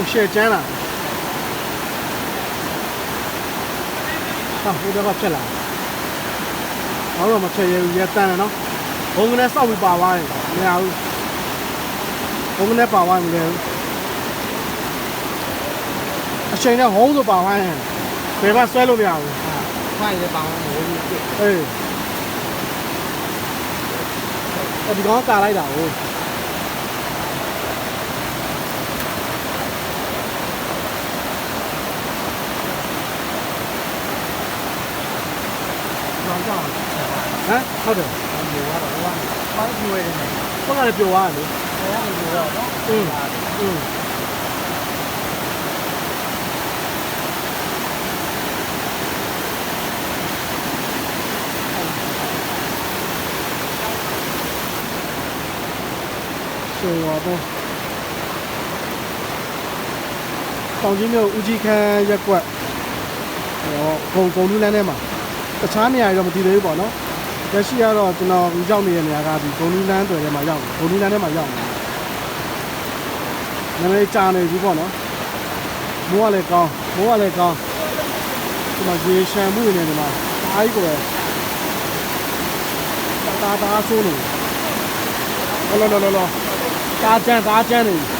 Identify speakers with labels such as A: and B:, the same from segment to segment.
A: ကိုရှယ်ကျန်းလာဟာဟိုဘက်ကဖြတ်လာဘာလို့မဖြတ်ရဘူးရတန်းတယ်နော်ဘုံကလေးစောက်ပြီးပါသွားတယ်မရဘူးဘုံကလေးပါသွားမလဲအချိန်နဲ့ဟုံးဆိုပါသွားရင်ဘယ်မှဆွဲလို့မရဘူး
B: ဖိုင်လည်းပါသွားမဟုတ်ဘူး
A: အေးအဲ့ဒီကောင်ကာလိုက်တာ
B: ဟုတ်
A: ဟမ်ဟုတ်တယ်
B: ပြောရတော့ဘာမှမပြောရ
A: ဘူး။ဘာကလည်းပြောရတယ်။
B: ဘာမှမပြောတော့။
A: အင်းအင်းဆိုတော့တောင်ကြီးမြို့ဦးကြီးခန်းရက်ကွက်ဟောဂုံဂုံလူလန်းထဲမှာတခြားနေရာတွေတော့မသိသေးဘူးပေါ့နော် လက်ရှိကတော့ကျွန်တော်ရောက်နေတဲ့နေရာကဒီဂုံလူလန်းတွေထဲမှာရောက်တယ်ဂုံလူလန်းထဲမှာရောက်နေတယ်နည်းနည်းကြာနေပြီပေါ့နော်မိုးကလည်းကောင်းမိုးကလည်းကောင်းဒီမှာရေရှမ်းမှုနေနေမှာအားကြီးကိုပဲတာတာဆိုးနေလောလောလောလောတာကျန်တာကျန်နေ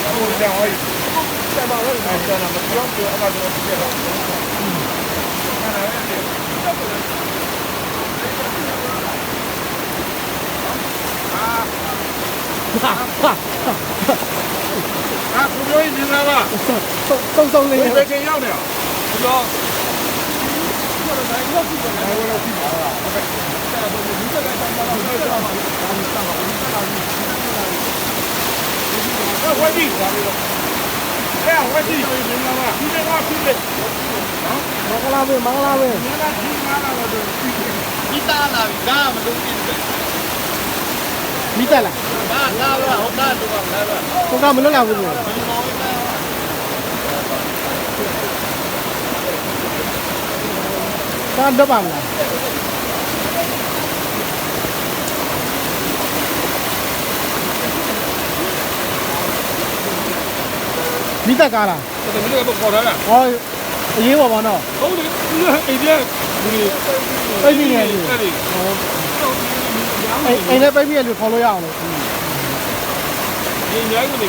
B: 我两万五，再办了。
A: 哎，叫
C: 他们交给我，我把
A: 这个介
C: 绍。嗯，看哪样去？这不能。谁叫你介绍的？啊。哈哈哈。哈哈。啊，
A: 我交了。送送送你。我明天
C: 要了。吴总。来。我来去拿
D: 吧。OK。在我们这边上班，到我
A: 这边来吧。
D: 来，我们上吧，我们上吧。
A: က်ကြည့်ဒါလေးတော့အဲ့ဝက်ကြည့်
D: ဒီမှာမှာဒီ
A: မှာဖိလေနော်မင်္ဂလာပဲမင်္ဂလာ
C: ပဲမင်္ဂလာဒီမှာလာတော့
A: ဒီတာလာပြီဒါမလို့ပြည့်တ
C: ယ်မိတယ်လားဘာလာ
A: လားဟောတာတော့လာ
C: လားကို
A: ကမလွတ်လာဘူးလို့ဘာတော့ပါမလား 几在家了？我这。
C: 我呢。这这，哎，那边就烤肉羊了。个，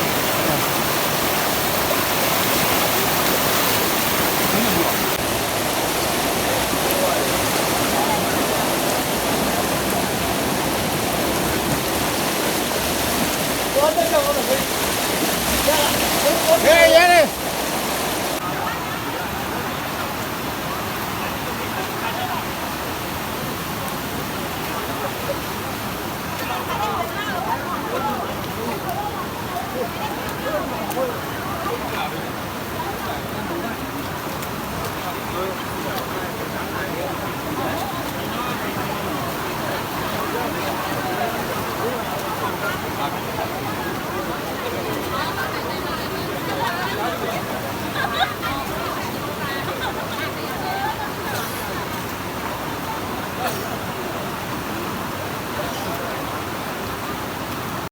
C: ಏನೇ